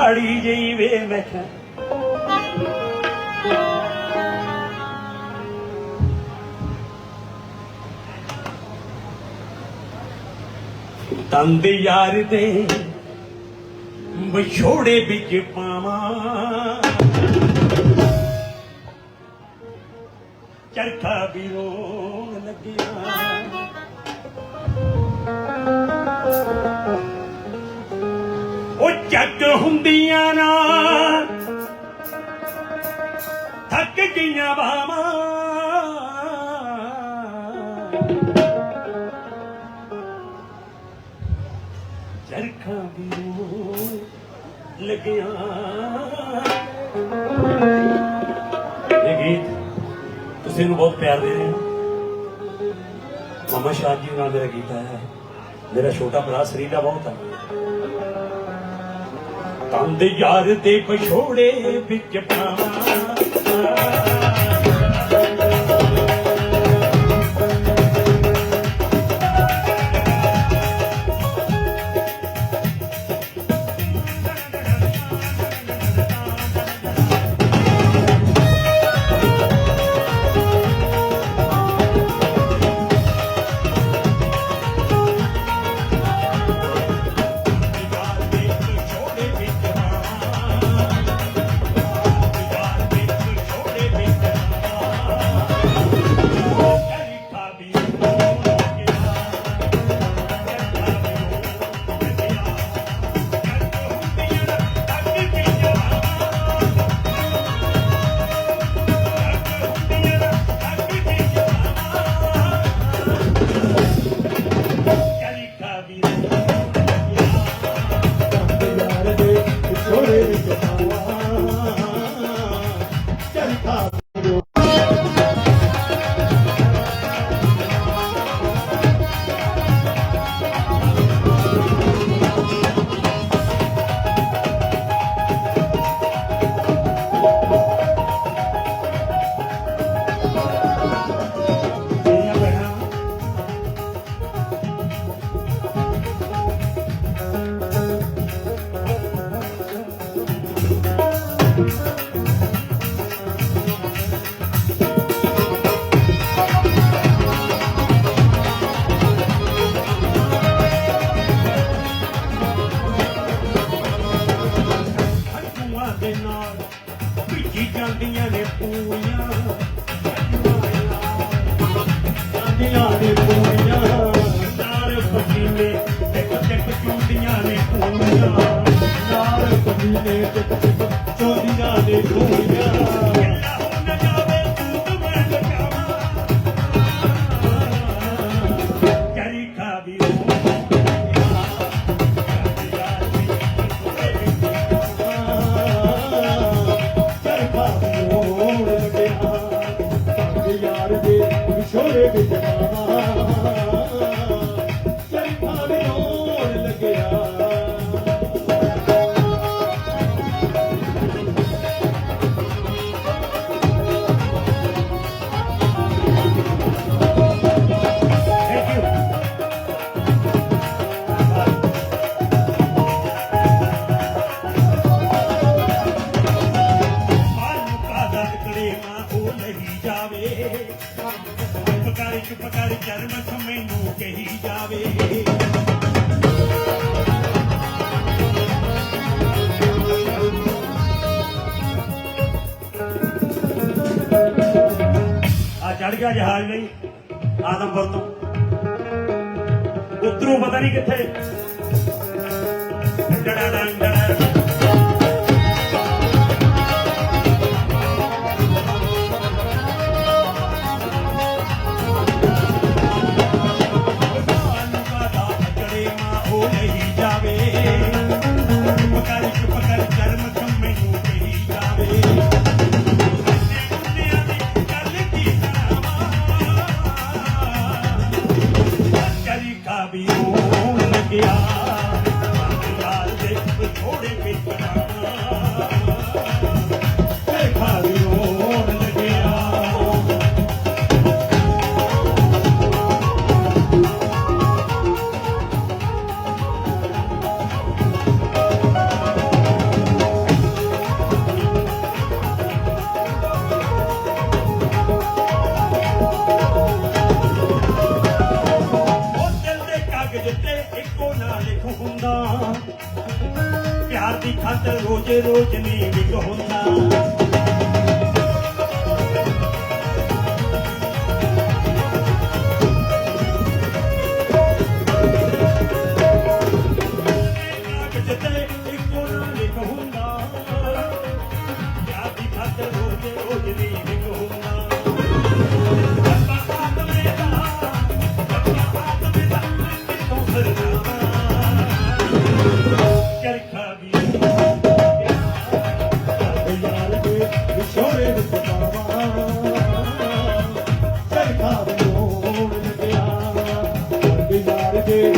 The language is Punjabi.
ਮਾੜੀ ਜਈ ਵੇ ਮੈਂ ਕਿਹਾ ਯਾਰ ਦੇ ਵਿਛੋੜੇ ਵਿੱਚ ਪਾਵਾਂ। ਚਰਖਾ ਵੀ ਰੋਣ ਲੱਗਿਆ। ਹੁੰਦੀਆਂ ਨਾ ਥੱਕ ਗਈਆਂ ਬਾਵਾਂ ਚਰਖਾ ਵੀ ਲੱਗਿਆ। ਇਹ ਗੀਤ ਤੁਸੀਂ ਨੂੰ ਬਹੁਤ ਪਿਆਰ ਦੇ ਰਹੇ ਹੋ। ਮਮਾ ਸ਼ਾਹ ਜੀ ਨਾਲ ਮੇਰਾ ਗੀਤ ਆਇਆ ਹੈ। ਮੇਰਾ ਛੋਟਾ ਭਰਾ ਸਰੀਲਾ ਬਹੁਤ ਹੈ। ਤੰਦ ਯਾਰ ਦੇ ਪਛੋੜੇ ਵਿੱਚ ਪਾਵਾਂ। ਭਿੱਜੀ ਜਾਂਦੀਆਂ ਨੇ ਪੂਰੀਆਂ। ਜਾਂਦੀਆਂ ਨੇ ਪੂਰੀਆਂ। ਨਾਲ ਪਸੀਨੇ ਟਿਕ ਟਿਕ ਚੁੰਡੀਆਂ ਨੇ ਪੂਈਆਂ ਨਾਲ ਪੀਨੇ ਟਿਕ ਟਿਕ ਚੋਦੀਆਂ ਨੇ ਪੂਰੀਆਂ। ਆ ਜਹਾਜ਼ ਨਹੀਂ ਆਦਮਪੁਰ ਤੋਂ। ਉਤਰੂ ਪਤਾ ਨਹੀਂ ਕਿੱਥੇ। ਇੱਕੋ ਨਾ ਲਿਖੂੰਦਾ ਪਿਆਰ ਦੀ ਖਾਤਰ ਰੋਜ਼ ਰੋਜ਼ ਨਹੀਂ ਵਿਕ ਹੁੰਦਾ। ਵਿਛੋੜੇ ਦੇ ਪਤਾਵਾ। ਚੜਖਾ ਦੇ ਮੋੜ ਲੱਗਿਆ ਬਿਨਾਰ ਦੇ